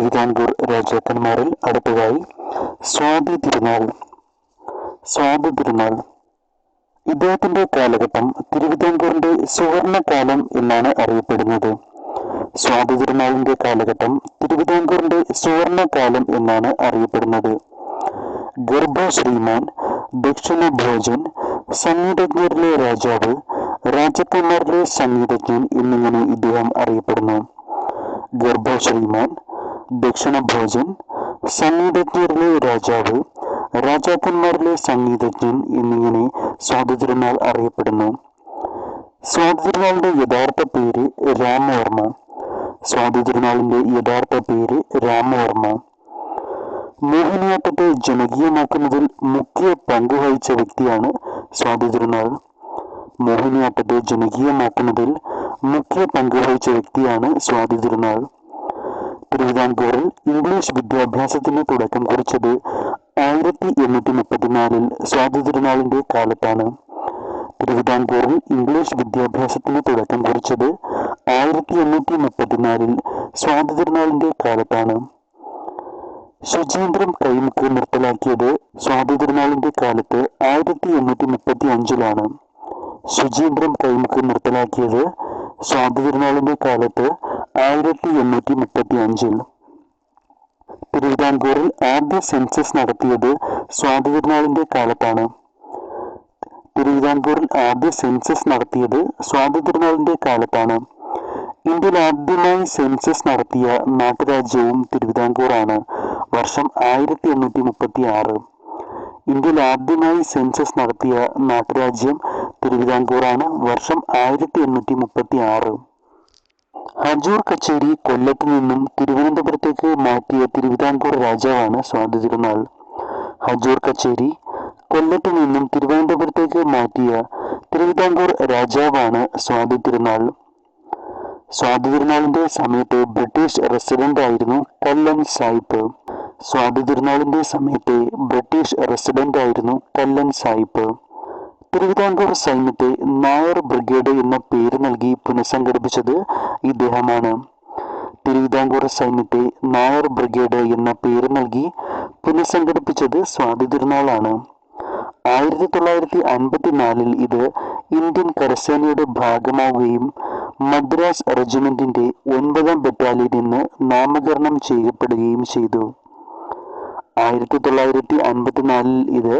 തിരുവിതാംകൂർ രാജാക്കന്മാരിൽ അടുത്തതായി സ്വാതി തിരുനാൾ. സ്വാതി തിരുനാൾ. ഇദ്ദേഹത്തിന്റെ കാലഘട്ടം തിരുവിതാംകൂറിന്റെ സുവർണകാലം എന്നാണ് അറിയപ്പെടുന്നത്. സ്വാതി തിരുനാളിന്റെ കാലഘട്ടം തിരുവിതാംകൂറിന്റെ സുവർണകാലം എന്നാണ് അറിയപ്പെടുന്നത്. ഗർഭ ശ്രീമാൻ ദക്ഷിണ ഭോജൻ സംഗീതജ്ഞരിലെ രാജാവ് രാജകുമാരിലെ സംഗീതജ്ഞൻ എന്നിങ്ങനെ ഇദ്ദേഹം അറിയപ്പെടുന്നു. ഗർഭ ശ്രീമാൻ ദക്ഷിണ ഭോജൻ സംഗീതജ്ഞരിലെ രാജാവ് രാജാക്കന്മാരിലെ സംഗീതജ്ഞൻ എന്നിങ്ങനെ സ്വാതന്ത്ര്യനാൾ അറിയപ്പെടുന്നു. സ്വാതന്ത്ര്യനാളിന്റെ യഥാർത്ഥ പേര് രാമവർമ്മ. സ്വാതന്ത്ര്യനാളിന്റെ യഥാർത്ഥ പേര് രാമവർമ്മ. മോഹിനിയാട്ടത്തെ ജനകീയമാക്കുന്നതിൽ മുഖ്യ പങ്ക് വഹിച്ച വ്യക്തിയാണ് സ്വാതന്ത്ര്യനാൾ. മോഹിനിയാട്ടത്തെ ജനകീയമാക്കുന്നതിൽ മുഖ്യ പങ്ക് വഹിച്ച വ്യക്തിയാണ് സ്വാതന്ത്ര്യനാൾ. തിരുവിതാംകൂറിൽ ഇംഗ്ലീഷ് വിദ്യാഭ്യാസത്തിന് തുടക്കം കുറിച്ചത് ആയിരത്തി എണ്ണൂറ്റി മുപ്പത്തിനാലിൽ സ്വാതന്ത്ര്യനാളിന്റെ കാലത്താണ്. തിരുവിതാംകൂറിൽ ഇംഗ്ലീഷ് വിദ്യാഭ്യാസത്തിന് തുടക്കം കുറിച്ചത് ആയിരത്തി എണ്ണൂറ്റി മുപ്പത്തിനാലിൽ സ്വാതന്ത്ര്യനാളിന്റെ കാലത്താണ്. ശുചീന്ദ്രം കൈമുക്ക് നിർത്തലാക്കിയത് സ്വാതന്ത്ര്യനാളിന്റെ കാലത്ത് ആയിരത്തി എണ്ണൂറ്റി മുപ്പത്തി അഞ്ചിലാണ് ശുചീന്ദ്രം കൈമുക്ക് നിർത്തലാക്കിയത് സ്വാതന്ത്ര്യനാളിന്റെ കാലത്ത് ആയിരത്തി എണ്ണൂറ്റി മുപ്പത്തി അഞ്ചിൽ തിരുവിതാംകൂറിൽ ആദ്യ സെൻസസ് നടത്തിയത് സ്വാതന്ത്ര്യനാളിന്റെ കാലത്താണ്. തിരുവിതാംകൂറിൽ ആദ്യ സെൻസസ് നടത്തിയത് സ്വാതന്ത്ര്യനാളിന്റെ കാലത്താണ്. ഇന്ത്യയിൽ ആദ്യമായി സെൻസസ് നടത്തിയ നാട്ടുരാജ്യവും തിരുവിതാംകൂറാണ് വർഷം ആയിരത്തി എണ്ണൂറ്റി മുപ്പത്തി ആറ്. ഇന്ത്യയിൽ ആദ്യമായി സെൻസസ് നടത്തിയ നാട്ടുരാജ്യം തിരുവിതാംകൂറാണ് വർഷം ആയിരത്തി എണ്ണൂറ്റി മുപ്പത്തി ആറ്. ഹജൂർ കച്ചേരി കൊല്ലത്ത് നിന്നും തിരുവനന്തപുരത്തേക്ക് മാറ്റിയ തിരുവിതാംകൂർ രാജാവാണ് സ്വാതന്ത്ര്യനാൾ ഹജൂർ കച്ചേരി കൊല്ലത്ത് നിന്നും തിരുവനന്തപുരത്തേക്ക് മാറ്റിയ തിരുവിതാംകൂർ രാജാവാണ് സ്വാതന്ത്ര്യനാൾ സ്വാതന്ത്ര്യനാളിന്റെ സമയത്ത് ബ്രിട്ടീഷ് റെസിഡന്റ് ആയിരുന്നു കല്ലൻ സായിപ്പ്. സ്വാതന്ത്ര്യനാളിന്റെ സമയത്ത് ബ്രിട്ടീഷ് റെസിഡന്റ് ആയിരുന്നു കല്ലൻ സായിപ്പ്. തിരുവിതാംകൂർ സൈന്യത്തെ നായർ ബ്രിഗേഡ് എന്ന പേര് നൽകി പുനഃസംഘടിപ്പിച്ചത് ഇദ്ദേഹമാണ്. തിരുവിതാംകൂർ സൈന്യത്തെ നായർ ബ്രിഗേഡ് എന്ന പേര് നൽകി പുനഃസംഘടിപ്പിച്ചത് സ്വാതന്ത്ര്യനാളാണ് ആയിരത്തി തൊള്ളായിരത്തി അൻപത്തിനാലിൽ ഇത് ഇന്ത്യൻ കരസേനയുടെ ഭാഗമാവുകയും മദ്രാസ് റെജിമെന്റിന്റെ ഒൻപതാം ബറ്റാലിയൻ എന്ന് നാമകരണം ചെയ്യപ്പെടുകയും ചെയ്തു. ആയിരത്തി തൊള്ളായിരത്തി അൻപത്തിനാലിൽ ഇത്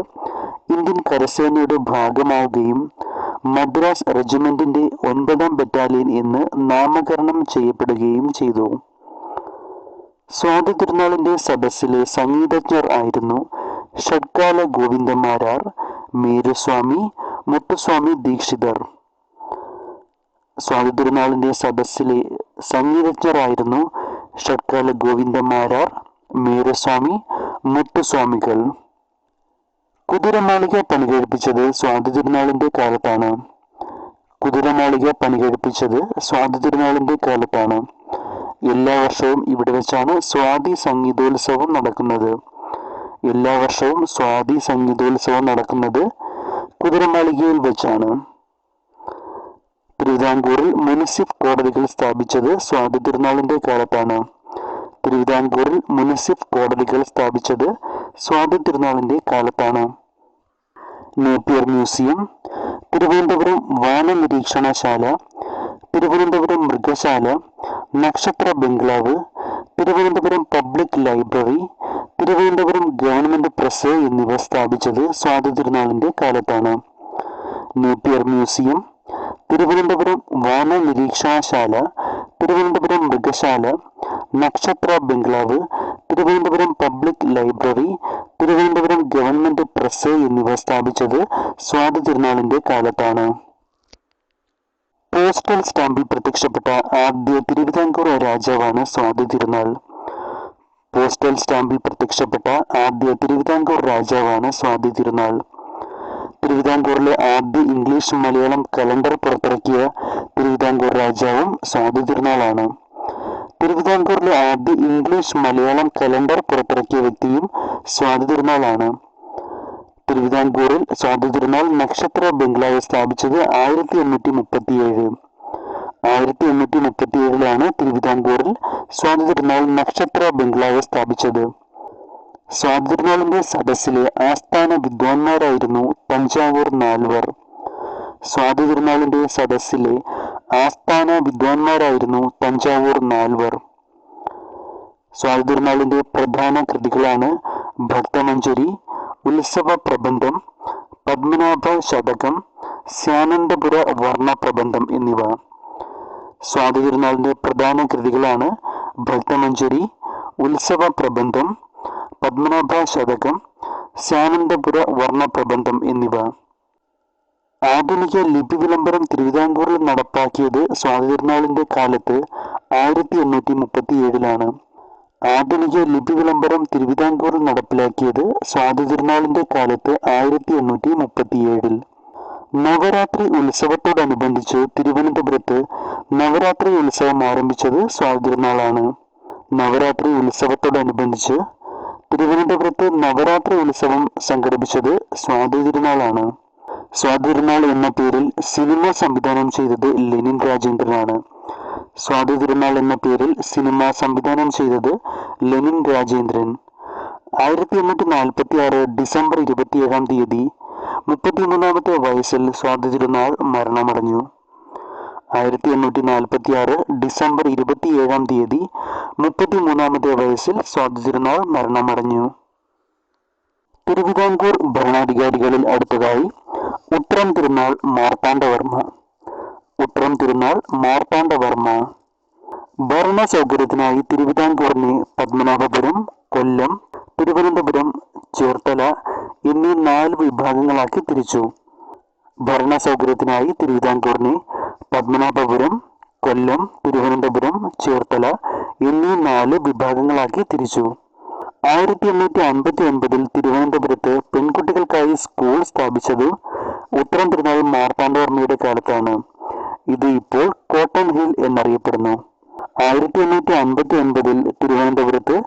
ഇന്ത്യൻ കരസേനയുടെ ഭാഗമാവുകയും മദ്രാസ് റെജിമെന്റിന്റെ ഒൻപതാം ബറ്റാലിയൻ എന്ന് നാമകരണം ചെയ്യപ്പെടുകയും ചെയ്തു. സ്വാതന്ത്ര്യനാളിന്റെ സദസ്സിലെ സംഗീതജ്ഞർ ആയിരുന്നു ഷഡ്കാല ഗോവിന്ദമാരാർ മേരുസ്വാമി മുത്തുസ്വാമി ദീക്ഷിതർ. സ്വാതന്ത്ര്യനാളിന്റെ സദസ്സിലെ സംഗീതജ്ഞരായിരുന്നു ഷഡ്കാല ഗോവിന്ദമാരാർ മേരുസ്വാമി മുത്തുസ്വാമികൾ. കുതിരമാളിക പണികഴിപ്പിച്ചത് തിരുനാളിന്റെ കാലത്താണ്. കുതിരമാളിക പണികഴിപ്പിച്ചത് തിരുനാളിന്റെ കാലത്താണ്. എല്ലാ വർഷവും ഇവിടെ വെച്ചാണ് സ്വാതി സംഗീതോത്സവം നടക്കുന്നത്. എല്ലാ വർഷവും സ്വാതി സംഗീതോത്സവം നടക്കുന്നത് കുതിരമാളികയിൽ വെച്ചാണ്. തിരുവിതാംകൂറിൽ മുനിസിഫ് കോടതികൾ സ്ഥാപിച്ചത് സ്വാതി തിരുനാളിന്റെ കാലത്താണ്. തിരുവിതാംകൂറിൽ മുനിസിഫ് കോടതികൾ സ്ഥാപിച്ചത് സ്വാതി തിരുനാളിന്റെ കാലത്താണ്. നേപ്പിയർ മ്യൂസിയം തിരുവനന്തപുരം വാനനിരീക്ഷണശാല തിരുവനന്തപുരം മൃഗശാല നക്ഷത്ര ബംഗ്ലാവ് Thiruvananthapuram public library Thiruvananthapuram government press എന്നിവ സ്ഥാപിച്ചത് സ്വാതന്ത്ര്യനാളിന്റെ കാലത്താണ്. നേപ്പിയർ മ്യൂസിയം തിരുവനന്തപുരം വാനനിരീക്ഷണശാല തിരുവനന്തപുരം മൃഗശാല നക്ഷത്ര ബംഗ്ലാവ് Thiruvananthapuram public library Thiruvananthapuram government press എന്നിവ സ്ഥാപിച്ചത് സ്വാതന്ത്ര്യനാളിന്റെ കാലത്താണ്. പോസ്റ്റൽ സ്റ്റാമ്പിൽ പ്രത്യക്ഷപ്പെട്ട ആദ്യ തിരുവിതാംകൂർ രാജാവാണ് സ്വാതന്ത്ര്യനാൾ. പോസ്റ്റൽ സ്റ്റാമ്പിൽ പ്രത്യക്ഷപ്പെട്ട ആദ്യ തിരുവിതാംകൂർ രാജാവാണ് സ്വാതന്ത്ര്യനാൾ. തിരുവിതാംകൂറിലെ ആദ്യ ഇംഗ്ലീഷ് മലയാളം കലണ്ടർ പുറത്തിറക്കിയ തിരുവിതാംകൂർ രാജാവും സ്വാതന്ത്ര്യനാളാണ്. തിരുവിതാംകൂറിലെ ആദ്യ ഇംഗ്ലീഷ് മലയാളം കലണ്ടർ പുറത്തിറക്കിയ വ്യക്തിയും സ്വാതി തിരുനാളാണ് തിരുവിതാംകൂറിൽ സ്വാതി തിരുനാൾ നക്ഷത്ര ബംഗ്ലാവ് സ്ഥാപിച്ചത് ആയിരത്തി എണ്ണൂറ്റി മുപ്പത്തിയേഴ് ആയിരത്തി എണ്ണൂറ്റി മുപ്പത്തി ഏഴിലാണ് തിരുവിതാംകൂറിൽ സ്വാതി തിരുനാൾ നക്ഷത്ര ബംഗ്ലാവ് സ്ഥാപിച്ചത്. സ്വാതി തിരുനാളിന്റെ സദസ്സിലെ ആസ്ഥാന വിദ്വാൻമാരായിരുന്നു തഞ്ചാവൂർ നാൽവർ. സ്വാതി തിരുനാളിന്റെ സദസ്സിലെ ആസ്ഥാന വിദ്വാൻമാരായിരുന്നു തഞ്ചാവൂർ നാൽവർ. സ്വാതി തിരുനാളിന്റെ പ്രധാന കൃതികളാണ് ഭക്തമഞ്ജരി ഉത്സവ പ്രബന്ധം പത്മനാഭ ശതകം സ്യാനന്ദപുര വർണ പ്രബന്ധം എന്നിവ. സ്വാതി തിരുനാളിന്റെ പ്രധാന കൃതികളാണ് ഭക്തമഞ്ജരി ഉത്സവ പ്രബന്ധം പത്മനാഭ ശതകം സ്യാനന്ദപുര വർണ പ്രബന്ധം എന്നിവ. ആധുനിക ലിപി വിളംബരം തിരുവിതാംകൂറിൽ നടപ്പാക്കിയത് സ്വാതി തിരുനാളിന്റെ കാലത്ത് ആയിരത്തി എണ്ണൂറ്റി മുപ്പത്തി ഏഴിലാണ് ആധുനിക ലിപി വിളംബരം തിരുവിതാംകൂറിൽ നടപ്പിലാക്കിയത് സ്വാതി തിരുനാളിന്റെ കാലത്ത് ആയിരത്തി എണ്ണൂറ്റി മുപ്പത്തി ഏഴിൽ നവരാത്രി ഉത്സവത്തോടനുബന്ധിച്ച് തിരുവനന്തപുരത്ത് നവരാത്രി ഉത്സവം ആരംഭിച്ചത് സ്വാതന്ത്ര്യനാളാണ്. നവരാത്രി ഉത്സവത്തോടനുബന്ധിച്ച് തിരുവനന്തപുരത്ത് നവരാത്രി ഉത്സവം സംഘടിപ്പിച്ചത് സ്വാതി തിരുനാളാണ് സ്വാതി തിരുനാൾ എന്ന പേരിൽ സിനിമ സംവിധാനം ചെയ്തത് ലെനിൻ രാജേന്ദ്രനാണ്. സ്വാതി തിരുനാൾ എന്ന പേരിൽ സിനിമ സംവിധാനം ചെയ്തത് ലെനിൻ രാജേന്ദ്രൻ. ആയിരത്തി എണ്ണൂറ്റി നാൽപ്പത്തി ആറ് ഡിസംബർ ഇരുപത്തിയേഴാം തീയതി മുപ്പത്തിമൂന്നാമത്തെ വയസ്സിൽ സ്വാതി തിരുനാൾ മരണമടഞ്ഞു. ആയിരത്തി എണ്ണൂറ്റി നാൽപ്പത്തി ആറ് ഡിസംബർ ഇരുപത്തിയേഴാം തീയതി മുപ്പത്തിമൂന്നാമത്തെ വയസ്സിൽ സ്വാതി തിരുനാൾ മരണമടഞ്ഞു. തിരുവിതാംകൂർ ഭരണാധികാരികളിൽ അടുത്തതായി ഉത്രം തിരുനാൾ മാർത്താണ്ഡവർമ്മ. ഉത്രം തിരുനാൾ മാർത്താണ്ഡവർമ്മ. ഭരണ സൗകര്യത്തിനായി തിരുവിതാംകൂറിനെ പത്മനാഭപുരം കൊല്ലം തിരുവനന്തപുരം ചേർത്തല എന്നീ നാല് വിഭാഗങ്ങളാക്കി തിരിച്ചു. ഭരണ സൗകര്യത്തിനായി തിരുവിതാംകൂറിനെ പത്മനാഭപുരം കൊല്ലം തിരുവനന്തപുരം ചേർത്തല എന്നീ നാല് വിഭാഗങ്ങളാക്കി തിരിച്ചു. ആയിരത്തി എണ്ണൂറ്റി അൻപത്തി ഒൻപതിൽ തിരുവനന്തപുരത്ത് പെൺകുട്ടികൾക്കായി സ്കൂൾ സ്ഥാപിച്ചത് ഉത്തരം തിരുനാൾ മാർത്താണ്ഡവർമ്മയുടെ കാലത്താണ്. ഇത് ഇപ്പോൾ കോട്ടൺ ഹിൽ എന്നറിയപ്പെടുന്നു. ആയിരത്തി എണ്ണൂറ്റി അൻപത്തി ഒൻപതിൽ തിരുവനന്തപുരത്ത്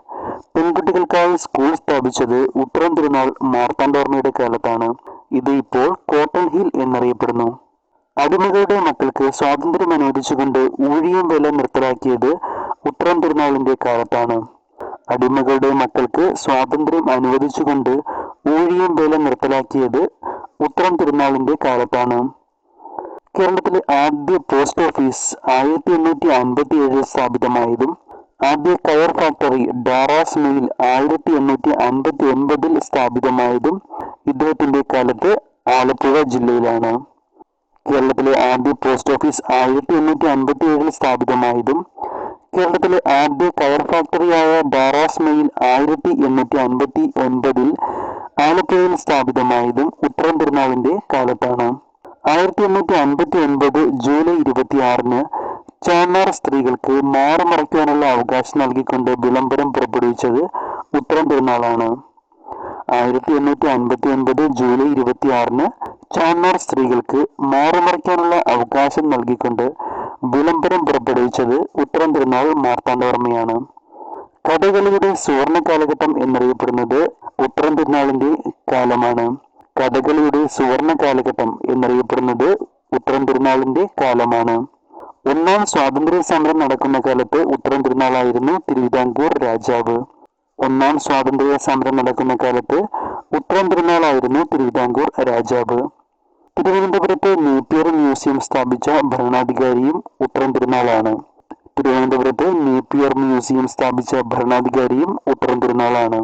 പെൺകുട്ടികൾക്കായി സ്കൂൾ സ്ഥാപിച്ചത് ഉത്തരം തിരുനാൾ മാർത്താണ്ഡവർമ്മയുടെ കാലത്താണ്. ഇത് ഇപ്പോൾ കോട്ടൺ ഹിൽ എന്നറിയപ്പെടുന്നു. അടിമകളുടെ മക്കൾക്ക് സ്വാതന്ത്ര്യം അനുവദിച്ചുകൊണ്ട് ഊഴിയം വില നിർത്തലാക്കിയത് ഉത്തരം തിരുനാളിന്റെ കാലത്താണ്. അടിമകളുടെ മക്കൾക്ക് സ്വാതന്ത്ര്യം അനുവദിച്ചുകൊണ്ട് ഊഴിയം വേല നിർത്തലാക്കിയത് ഉത്തരം തിരുനാളിന്റെ കാലത്താണ്. കേരളത്തിലെ ആദ്യ പോസ്റ്റ് ഓഫീസ് ആയിരത്തി എണ്ണൂറ്റി അൻപത്തി ഏഴിൽ സ്ഥാപിതമായതും ആദ്യ കയർ ഫാക്ടറി ഡാറാസ് മിൽ ആയിരത്തി എണ്ണൂറ്റി അൻപത്തി ഒൻപതിൽ സ്ഥാപിതമായതും ഇദ്ദേഹത്തിന്റെ കാലത്ത് ആലപ്പുഴ ജില്ലയിലാണ്. കേരളത്തിലെ ആദ്യ പോസ്റ്റ് ഓഫീസ് ആയിരത്തി എണ്ണൂറ്റി അൻപത്തി ഏഴിൽ സ്ഥാപിതമായതും കേരളത്തിലെ ആദ്യ കയർ ഫാക്ടറിയായ ഡാറാസ് മെയിൽ ആയിരത്തി എണ്ണൂറ്റി അൻപത്തി ഒൻപതിൽ ആലപ്പുഴയിൽ സ്ഥാപിതമായതും ഉത്രം തിരുനാളിന്റെ കാലത്താണ്. ആയിരത്തി എണ്ണൂറ്റി അൻപത്തി ഒൻപത് ജൂലൈ ഇരുപത്തി ആറിന് ചാന്നാർ സ്ത്രീകൾക്ക് മാറുമറയ്ക്കാനുള്ള അവകാശം നൽകിക്കൊണ്ട് വിളംബരം പുറപ്പെടുവിച്ചത് ഉത്രം തിരുനാളാണ് ആയിരത്തി എണ്ണൂറ്റി അൻപത്തി ഒൻപത് ജൂലൈ ഇരുപത്തി ആറിന് ചാന്നാർ സ്ത്രീകൾക്ക് മാറുമറയ്ക്കാനുള്ള അവകാശം നൽകിക്കൊണ്ട് വിളംബരം പുറപ്പെടുവിച്ചത് ഉത്തരം തിരുനാൾ മാർത്താണ്ഡവർമ്മയാണ്. കഥകളിയുടെ സുവർണ കാലഘട്ടം എന്നറിയപ്പെടുന്നത് ഉത്തരം തിരുനാളിന്റെ കാലമാണ്. കഥകളിയുടെ സുവർണ കാലഘട്ടം എന്നറിയപ്പെടുന്നത് ഉത്തരം തിരുനാളിന്റെ കാലമാണ്. ഒന്നാം സ്വാതന്ത്ര്യ സമരം നടക്കുന്ന കാലത്ത് ഉത്തരം തിരുനാളായിരുന്നു തിരുവിതാംകൂർ രാജാവ്. ഒന്നാം സ്വാതന്ത്ര്യ സമരം നടക്കുന്ന കാലത്ത് ഉത്തരം തിരുനാളായിരുന്നു തിരുവിതാംകൂർ രാജാവ്. തിരുവനന്തപുരത്ത് നേപ്പിയർ മ്യൂസിയം സ്ഥാപിച്ച ഭരണാധികാരിയും ഉത്തരം തിരുനാളാണ് തിരുവനന്തപുരത്ത് നേപ്പിയർ മ്യൂസിയം സ്ഥാപിച്ച ഭരണാധികാരിയും ഉത്തരം തിരുനാളാണ്.